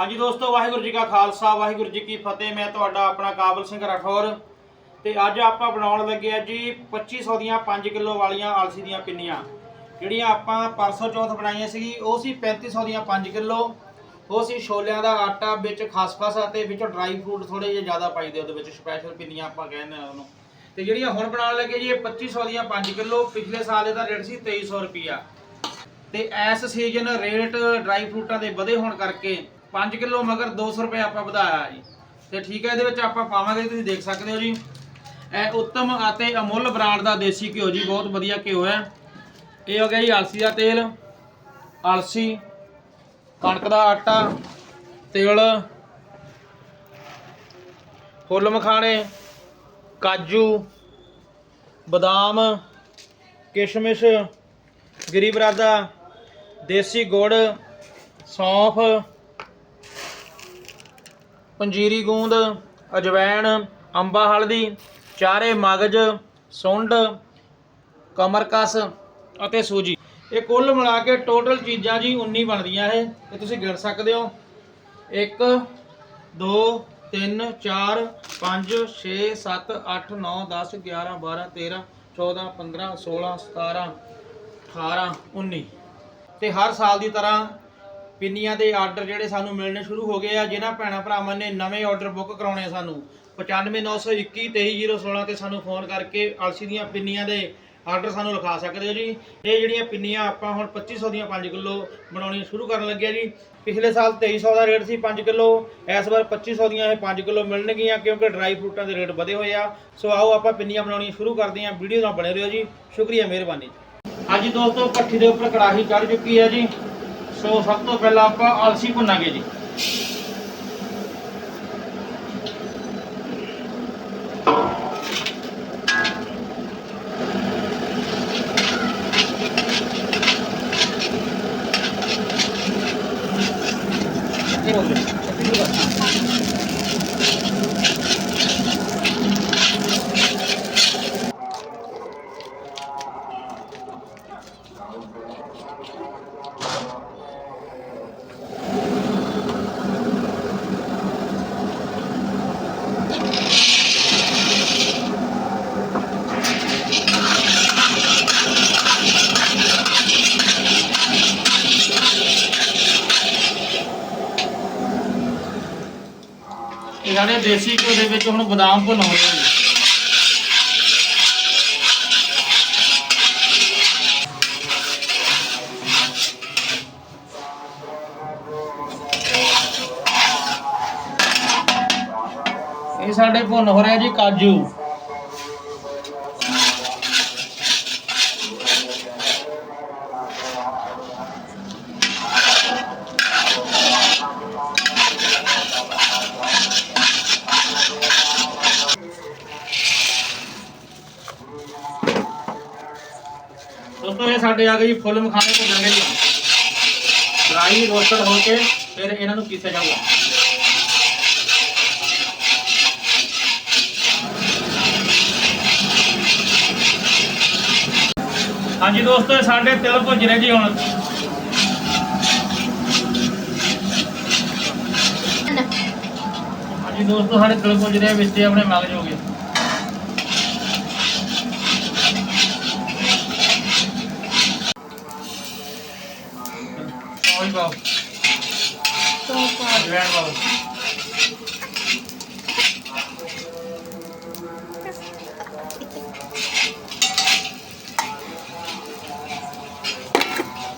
ਹਾਂਜੀ ਦੋਸਤੋ, ਵਾਹਿਗੁਰੂ ਜੀ ਕਾ ਖਾਲਸਾ, ਵਾਹਿਗੁਰੂ ਜੀ ਕੀ ਫਤਿਹ। ਮੈਂ ਤੁਹਾਡਾ ਆਪਣਾ ਕਾਬਲ ਸਿੰਘ ਰਾਠੌਰ। ਤੇ ਅੱਜ ਆਪਾਂ ਬਣਾਉਣ ਲੱਗੇ ਆ ਜੀ 2500 ਦੀਆਂ 5 ਕਿਲੋ ਵਾਲੀਆਂ ਆਲਸੀ ਦੀਆਂ ਪਿੰਨੀਆਂ। ਜਿਹੜੀਆਂ ਆਪਾਂ ਪਰਸੋਂ ਚੌਥ ਬਣਾਈਆਂ ਸੀਗੀ, ਉਹ ਸੀ 3500 ਦੀਆਂ 5 ਕਿਲੋ। ਉਹ ਸੀ ਛੋਲਿਆਂ ਦਾ ਆਟਾ ਵਿੱਚ ਖਸਖਸ ਅਤੇ ਵਿੱਚ ਡਰਾਈ ਫਰੂਟ ਥੋੜੇ ਜਿਹਾ ਜ਼ਿਆਦਾ ਪਾਈ ਦੇ, ਉਹਦੇ ਵਿੱਚ ਸਪੈਸ਼ਲ ਪਿੰਨੀਆਂ ਆਪਾਂ ਕਹਿੰਦੇ ਆ ਉਹਨੂੰ। ਤੇ ਜਿਹੜੀਆਂ ਹੁਣ ਬਣਾਉਣ ਲੱਗੇ ਜੀ, ਇਹ 2500 ਦੀਆਂ 5 ਕਿਲੋ। ਪਿਛਲੇ ਸਾਲ ਇਹਦਾ ਰੇਟ ਸੀ 2300 ਰੁਪਿਆ ਤੇ ਇਸ ਸੀਜ਼ਨ ਰੇਟ ਡਰਾਈ ਫਰੂਟਾਂ ਦੇ ਵਧੇ ਹੋਣ ਕਰਕੇ 5 ਕਿਲੋ ਮਗਰ 200 ਰੁਪਏ ਆਪਾਂ ਵਧਾਇਆ ਜੀ। ਤੇ ਠੀਕ ਹੈ, ਇਹਦੇ ਵਿੱਚ ਆਪਾਂ ਪਾਵਾਂਗੇ, ਤੁਸੀਂ ਦੇਖ ਸਕਦੇ ਹੋ ਜੀ। ਇਹ ਉੱਤਮ ਅਤੇ ਅਮੁੱਲ ਬ੍ਰਾਂਡ ਦਾ ਦੇਸੀ ਘਿਓ ਜੀ, ਬਹੁਤ ਵਧੀਆ ਘਿਓ ਹੈ। ਇਹ ਹੋ ਗਿਆ ਜੀ ਅਲਸੀ ਦਾ ਤੇਲ ਅਲਸੀ ਕਣਕ ਦਾ ਆਟਾ, ਤਿਲ, ਫੁੱਲ ਮਖਾਣੇ, ਕਾਜੂ, ਬਦਾਮ, ਕਿਸ਼ਮਿਸ਼ ਗਰੀਬਰਾਦਾ ਦੇਸੀ ਗੁੜ, ਸੌਂਫ ਪੰਜੀਰੀ ਗੂੰਦ, ਅਜਵੈਣ, ਅੰਬਾ ਹਲਦੀ, ਚਾਰੇ ਮਗਜ, ਸੁੰਡ, ਕਮਰਕਸ ਅਤੇ ਸੂਜੀ। ਇਹ ਕੁੱਲ ਮਿਲਾ ਕੇ ਟੋਟਲ ਚੀਜ਼ਾਂ ਜੀ 19 ਬਣਦੀਆਂ ਇਹ। ਇਹ ਤੁਸੀਂ ਗਿਣ ਸਕਦੇ ਹੋ। 1 2 3 4 5 6 7 8 9 10 11 12 13 14 15 16 17 18 19 ਤੇ ਹਰ ਸਾਲ ਦੀ ਤਰ੍ਹਾਂ ਪਿੰਨੀਆਂ ਦੇ ਆਰਡਰ ਜਿਹੜੇ ਸਾਨੂੰ ਮਿਲਣੇ ਸ਼ੁਰੂ ਹੋ ਗਏ ਆ, ਜਿਨ੍ਹਾਂ ਭੈਣਾਂ ਭਰਾਵਾਂ ਨੇ ਨਵੇਂ ਆਰਡਰ ਬੁੱਕ ਕਰਾਉਣੇ ਆ ਸਾਨੂੰ। 95921 23016 ਤੇ ਸਾਨੂੰ ਫੋਨ ਕਰਕੇ ਅਲਸੀ ਦੀਆਂ ਪਿੰਨੀਆਂ ਦੇ ਆਰਡਰ ਸਾਨੂੰ ਲਿਖਾ ਸਕਦੇ ਹੋ ਜੀ। ਇਹ ਜਿਹੜੀਆਂ ਪਿੰਨੀਆਂ ਆਪਾਂ ਹੁਣ 2500 ਦੀਆਂ 5 ਕਿਲੋ ਬਣਾਉਣੀਆਂ ਸ਼ੁਰੂ ਕਰਨ ਲੱਗਿਆ ਜੀ। ਪਿਛਲੇ ਸਾਲ 2300 ਦਾ ਰੇਟ ਸੀ 5 ਕਿਲੋ, ਇਸ ਵਾਰ 2500 ਦੀਆਂ ਇਹ 5 ਕਿਲੋ ਮਿਲਣਗੀਆਂ ਕਿਉਂਕਿ ਡਰਾਈ ਫਰੂਟਾਂ ਦੇ ਰੇਟ ਵਧੇ ਹੋਏ ਆ। ਸੋ ਆਓ ਆਪਾਂ ਪਿੰਨੀਆਂ ਬਣਾਉਣੀਆਂ ਸ਼ੁਰੂ ਕਰਦੇ ਹਾਂ। ਵੀਡੀਓ ਨਾਲ ਬਣੇ ਰਹੋ ਜੀ। ਸ਼ੁਕਰੀਆ ਮਿਹਰਬਾਨੀ। ਅੱਜ ਦੋਸਤੋ ਭੱਠੀ ਦੇ ਉੱਪਰ ਕੜਾਹੀ ਚੜ ਚੁੱਕੀ ਹੈ ਜੀ। ਸੋ ਸਭ ਤੋਂ ਪਹਿਲਾਂ ਆਪਾਂ ਅਲਸੀ ਭੁੰਨਾਂਗੇ ਜੀ। ਇਹ ਸਾਡੇ ਦੇਸੀ ਘਿਓ ਦੇ ਵਿੱਚ ਹੁਣ ਬਦਾਮ ਭੁੰਨ ਹੋ ਰਹੇ ਨੇ ਇਹ ਸਾਡੇ ਭੁੰਨ ਹੋ ਰਿਹਾ ਜੀ ਕਾਜੂ ਦੋਸਤੋ ਇਹ ਸਾਡੇ ਆ ਗਏ ਜੀ, ਫੁੱਲ ਮਖਾਣੇ ਭੁੰਨਣਗੇ ਜੀ। ਡਰਾਈ ਰੋਸਟਡ ਹੋ ਕੇ ਫਿਰ ਇਹਨਾਂ ਨੂੰ ਪੀਸਿਆ ਜਾਊਗਾ। ਹਾਂਜੀ ਦੋਸਤੋ ਸਾਡੇ ਤਿਲ ਭੁੱਜ ਰਹੇ ਜੀ ਹੁਣ। ਹਾਂਜੀ ਦੋਸਤੋ, ਸਾਡੇ ਤਿਲ ਭੁੱਜ ਰਹੇ ਵਿੱਚ ਆਪਣੇ ਮਗਜ ਹੋ ਗਏ। ਸੌਰੀ ਬਾਬ ਜਵੈਣ ਬਾਬ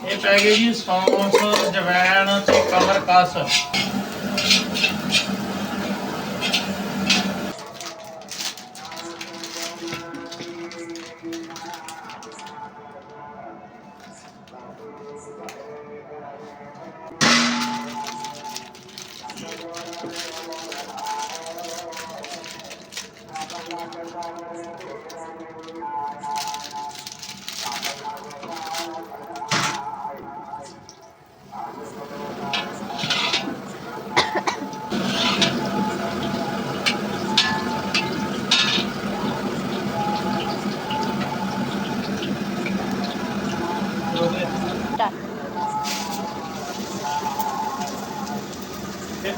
ਇਹ ਪੈ ਗਈ ਜੀ ਸੌਂਫ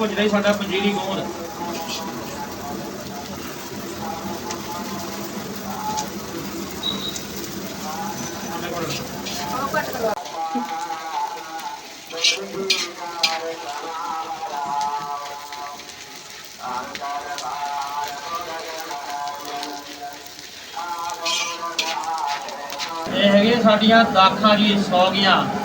ਜਵੈਣ ਤੇ ਜਿਹੜਾ ਸਾਡਾ ਪੰਜੀਰੀ ਗੋਂਦ ਇਹ ਹੈਗੇ ਸਾਡੀਆਂ ਦਾਖਾਂ ਜੀ ਸੌਗੀਆਂ।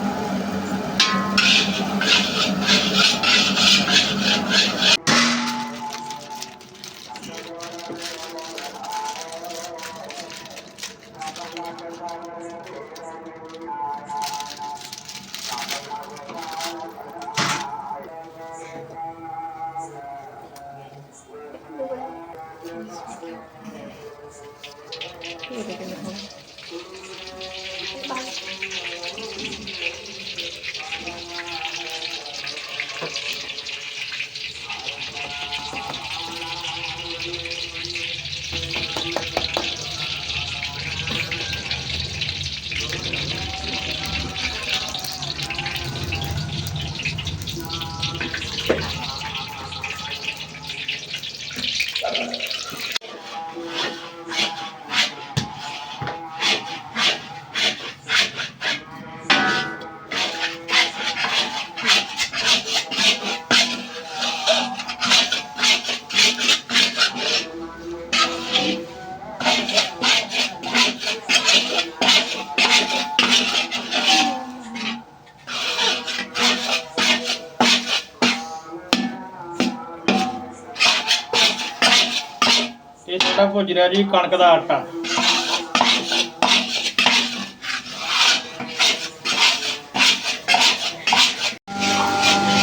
这个跟着。ਸਾਡਾ ਜੀ ਕਣਕ ਦਾ ਆਟਾ।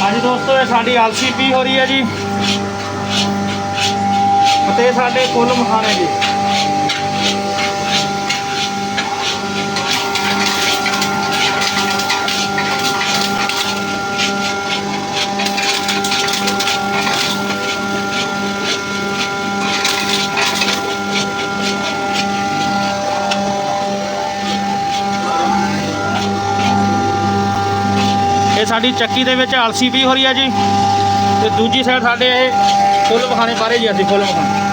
ਹਾਂਜੀ ਦੋਸਤੋ, ਇਹ ਸਾਡੀ ਆਲਸੀ ਪੀ ਹੋ ਰਹੀ ਹੈ ਜੀ। ਅਤੇ ਸਾਡੇ ਕੁੱਲ ਮਖਾਣੇ ਜੀ। ਸਾਡੀ ਚੱਕੀ ਦੇ ਵਿੱਚ ਆਲਸੀ ਵੀ ਹੋ ਰਹੀ ਹੈ ਜੀ। ਤੇ ਦੂਜੀ ਸਾਈਡ ਸਾਡੇ ਇਹ ਫੁੱਲ ਮਖਾਣੇ ਬਾਰੇ ਜੀ ਅਸੀਂ ਫੁੱਲ ਮਖਾਣੇ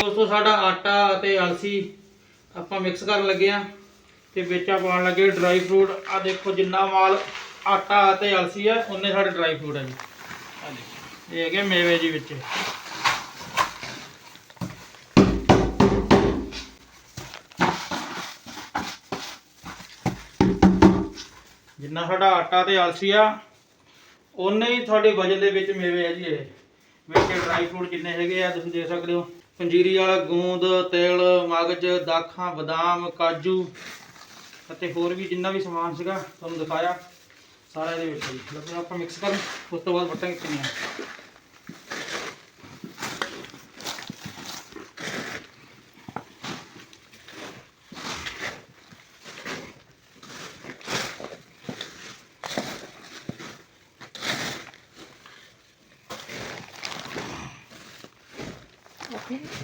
ਦੋਸਤੋ, ਸਾਡਾ ਆਟਾ ਅਤੇ ਆਲਸੀ ਆਪਾਂ ਮਿਕਸ ਕਰਨ ਲੱਗੇ ਆ ਤੇ ਵਿੱਚ ਆ ਪਾਉਣ ਲੱਗੇ ਡਰਾਈ ਫਰੂਟ ਆ ਦੇਖੋ ਜਿੰਨਾ ਮਾਲ ਆਟਾ ਅਤੇ ਅਲਸੀ ਆ, ਉਹਨੇ ਸਾਡੇ ਡਰਾਈ ਫਰੂਟ ਆ ਜੀ। ਇਹ ਹੈਗੇ ਮੇਵੇ ਜੀ ਵਿੱਚ। ਜਿੰਨਾ ਸਾਡਾ ਆਟਾ ਤੇ ਆਲਸੀ ਆ ਉਨੇ ਹੀ ਤੁਹਾਡੇ ਵਜਨ ਦੇ ਵਿੱਚ ਮੇਵੇ ਆ ਜੀ ਇਹ। ਵਿੱਚ ਡਰਾਈ ਫਰੂਟ ਜਿੰਨੇ ਹੈਗੇ ਆ, ਤੁਸੀਂ ਦੇਖ ਸਕਦੇ ਹੋ। ਪੰਜੀਰੀ ਵਾਲਾ, ਗੂੰਦ, ਤਿਲ, ਮਗਜ, ਦਾਖਾਂ, ਬਦਾਮ, ਕਾਜੂ ਅਤੇ ਹੋਰ ਵੀ ਜਿੰਨਾ ਵੀ ਸਮਾਨ ਸੀਗਾ, ਤੁਹਾਨੂੰ ਦਿਖਾਇਆ। ਸਾਰਾ ਇਹਦੇ ਵਿੱਚ ਹੈ ਆਪਾਂ ਮਿਕਸ ਕਰ ਉਸ ਤੋਂ ਬਾਅਦ ਵਟਾਂਗੇ ਕਿੰਨੀਆਂ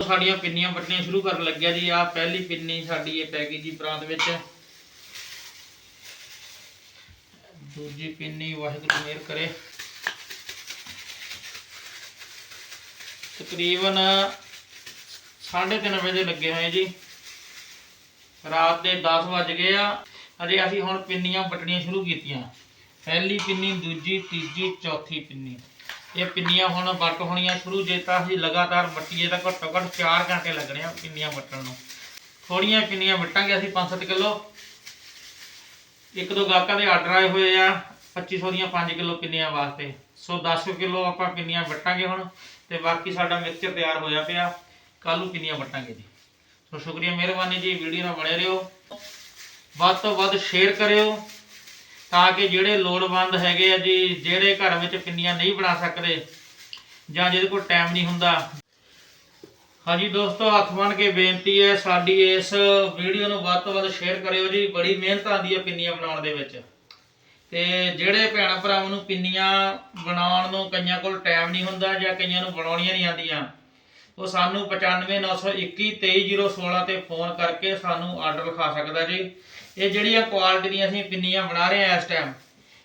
ਸਾਡੀਆਂ ਪਿੰਨੀਆਂ ਵੱਟਣੀਆਂ ਸ਼ੁਰੂ ਕਰਨ ਲੱਗਿਆ ਜੀ। ਆ ਪਹਿਲੀ ਪਿੰਨੀ ਸਾਡੀ ਇਹ ਪੈ ਗਈ ਜੀ ਪ੍ਰਾਂਤ ਵਿੱਚ। ਦੂਜੀ ਪਿੰਨੀ ਵਾਹਿਗੁਰੂ ਮਿਹਰ ਕਰੇ। ਤਕਰੀਬਨ 3:30 ਵਜੇ ਲੱਗੇ ਹੋਏ ਜੀ। ਰਾਤ ਦੇ 10 ਵੱਜ ਗਏ ਆ। ਅਜੇ ਅਸੀਂ ਹੁਣ ਪਿੰਨੀਆਂ ਵੱਟਣੀਆਂ ਸ਼ੁਰੂ ਕੀਤੀਆਂ। ਪਹਿਲੀ ਪਿੰਨੀ, ਦੂਜੀ, ਤੀਜੀ, ਚੌਥੀ ਪਿੰਨੀ। ਇਹ ਪਿੰਨੀਆਂ ਹੁਣ ਵੱਟ ਹੋਣੀਆਂ ਸ਼ੁਰੂ, ਜੇ ਤਾਂ ਅਸੀਂ ਲਗਾਤਾਰ ਵੱਟੀਏ ਤਾਂ ਘੱਟੋ ਘੱਟ 4 ਘੰਟੇ ਲੱਗਣੇ ਆ ਪਿੰਨੀਆਂ ਵੱਟਣ ਨੂੰ। ਥੋੜੀਆਂ ਪਿੰਨੀਆਂ ਵੱਟਾਂਗੇ ਅਸੀਂ 5-7 ਕਿਲੋ। ਇੱਕ ਦੋ ਗਾਹਕਾਂ ਦੇ ਆਰਡਰ ਆਏ ਹੋਏ ਆ 2500 ਦੀਆਂ 5 ਕਿਲੋ ਪਿੰਨੀਆਂ ਵਾਸਤੇ। ਸੋ 10 ਕਿਲੋ ਆਪਾਂ ਪਿੰਨੀਆਂ ਵੱਟਾਂਗੇ ਹੁਣ ਤੇ ਬਾਕੀ ਸਾਡਾ ਮਿਕਸਚਰ ਤਿਆਰ ਹੋਇਆ ਪਿਆ। ਕੱਲ੍ਹ ਨੂੰ ਪਿੰਨੀਆਂ ਵੱਟਾਂਗੇ ਜੀ। ਸੋ ਸ਼ੁਕਰੀਆ, ਮਿਹਰਬਾਨੀ ਜੀ, ਵੀਡੀਓ ਨਾਲ ਬਣੇ ਰਹੋ। ਵੱਧ ਤੋਂ ਵੱਧ ਸ਼ੇਅਰ ਕਰਿਓ। ਤਾਂ ਕਿ ਜਿਹੜੇ ਲੋੜਵੰਦ ਹੈਗੇ ਆ ਜੀ, ਜਿਹੜੇ ਘਰ ਵਿੱਚ ਪਿੰਨੀਆਂ ਨਹੀਂ ਬਣਾ ਸਕਦੇ ਜਾਂ ਜਿਹਦੇ ਕੋਲ ਟਾਈਮ ਨਹੀਂ ਹੁੰਦਾ। ਹਾਂਜੀ ਦੋਸਤੋ, ਹੱਥ ਬਣ ਕੇ ਬੇਨਤੀ ਹੈ ਸਾਡੀ ਇਸ ਵੀਡੀਓ ਨੂੰ ਵੱਧ ਤੋਂ ਵੱਧ ਸ਼ੇਅਰ ਕਰਿਓ ਜੀ, ਬੜੀ ਮਿਹਨਤ ਆਉਂਦੀ ਹੈ ਪਿੰਨੀਆਂ ਬਣਾਉਣ ਦੇ ਵਿੱਚ। ਤੇ ਜਿਹੜੇ ਭੈਣਾਂ ਭਰਾਵਾਂ ਨੂੰ ਪਿੰਨੀਆਂ ਬਣਾਉਣ ਨੂੰ ਕਈਆਂ ਕੋਲ ਟਾਈਮ ਨਹੀਂ ਹੁੰਦਾ ਜਾਂ ਕਈਆਂ ਨੂੰ ਬਣਾਉਣੀਆਂ ਨਹੀਂ ਆਉਂਦੀਆਂ, ਉਹ ਸਾਨੂੰ 95921 23016 ਤੇ ਫੋਨ ਕਰਕੇ ਸਾਨੂੰ ਆਰਡਰ ਲਿਖਾ ਸਕਦਾ ਜੀ। ਇਹ ਜਿਹੜੀਆਂ ਕੁਆਲਿਟੀ ਦੀਆਂ ਅਸੀਂ ਪਿੰਨੀਆਂ ਬਣਾ ਰਹੇ ਹਾਂ ਇਸ ਟਾਈਮ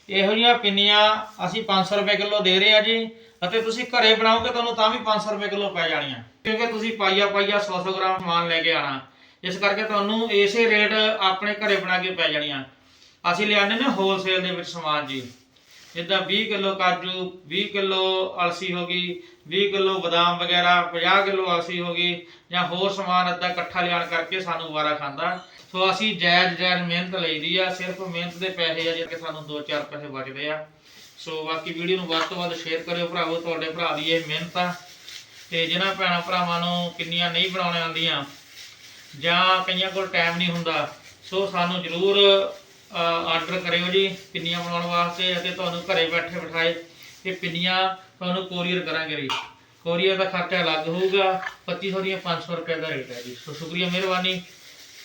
ਇਹੋ ਜਿਹੀਆਂ ਪਿੰਨੀਆਂ ਅਸੀਂ 500 ਰੁਪਏ ਕਿਲੋ ਦੇ ਰਹੇ ਆ ਜੀ, ਅਤੇ ਤੁਸੀਂ ਘਰੇ ਬਣਾਓਗੇ ਤੁਹਾਨੂੰ ਤਾਂ ਵੀ 500 ਰੁਪਏ ਕਿਲੋ ਪੈ ਜਾਣੀਆਂ। ਕਿਉਂਕਿ ਤੁਸੀਂ ਪਾਈਆ ਪਾਈਆ 100 100 ਗ੍ਰਾਮ ਸਮਾਨ ਲੈ ਕੇ ਆਣਾ ਇਸ ਕਰਕੇ ਤੁਹਾਨੂੰ ਇਸੇ ਰੇਟ ਆਪਣੇ ਘਰੇ ਬਣਾ ਕੇ ਪੈ ਜਾਣੀਆਂ। ਅਸੀਂ ਲਿਆਉਂਦੇ ਨੇ ਹੋਲਸੇਲ ਦੇ ਵਿੱਚ ਸਮਾਨ ਜੀ। ਜਿੱਦਾਂ 20 ਕਿਲੋ ਕਾਜੂ 20 ਕਿਲੋ ਅਲਸੀ ਹੋ ਗਈ 20 ਕਿਲੋ ਬਦਾਮ ਵਗੈਰਾ 50 ਕਿਲੋ ਅਲਸੀ ਹੋ ਗਈ, ਜਾਂ ਹੋਰ ਸਮਾਨ ਅੱਧਾ ਇਕੱਠਾ ਲਿਆਣ ਕਰਕੇ ਸਾਨੂੰ ਵਾਰਾ ਖਾਂਦਾ। ਸੋ ਅਸੀਂ ਜਾਇਜ਼ ਜਾਇਜ਼ ਮਿਹਨਤ ਲਈਦੀ ਆ, ਸਿਰਫ ਮਿਹਨਤ ਦੇ ਪੈਸੇ ਆ ਜਿਹੜੇ ਸਾਨੂੰ 2-4 ਪੈਸੇ ਬਚਦੇ ਆ। ਸੋ ਬਾਕੀ ਵੀਡੀਓ ਨੂੰ ਵੱਧ ਤੋਂ ਵੱਧ ਸ਼ੇਅਰ ਕਰਿਓ ਭਰਾਵੋ, ਤੁਹਾਡੇ ਭਰਾ ਦੀ ਇਹ ਮਿਹਨਤ ਆ। ਤੇ ਜਿਨ੍ਹਾਂ ਭੈਣਾਂ ਭਰਾਵਾਂ ਨੂੰ ਕਿੰਨੀਆਂ ਨਹੀਂ ਬਣਾਉਣੇ ਆਉਂਦੀਆਂ, ਜਾਂ ਕਈਆਂ ਕੋਲ ਟਾਈਮ ਨਹੀਂ ਹੁੰਦਾ, ਸੋ ਸਾਨੂੰ ਜ਼ਰੂਰ ਆਰਡਰ ਕਰਿਓ ਜੀ ਪਿੰਨੀਆਂ ਬਣਾਉਣ ਵਾਸਤੇ ਅਤੇ ਤੁਹਾਨੂੰ ਘਰੇ ਬੈਠੇ ਬਿਠਾਏ ਇਹ ਪਿੰਨੀਆਂ ਤੁਹਾਨੂੰ ਕੋਰੀਅਰ ਕਰਾਂਗੇ ਜੀ। ਕੋਰੀਅਰ ਦਾ ਖਰਚਾ ਅਲੱਗ ਹੋਊਗਾ 2500 ਦੀਆਂ 500 ਰੁਪਏ ਦਾ ਰੇਟ ਹੈ ਜੀ। ਸੋ ਸ਼ੁਕਰੀਆ ਮਿਹਰਬਾਨੀ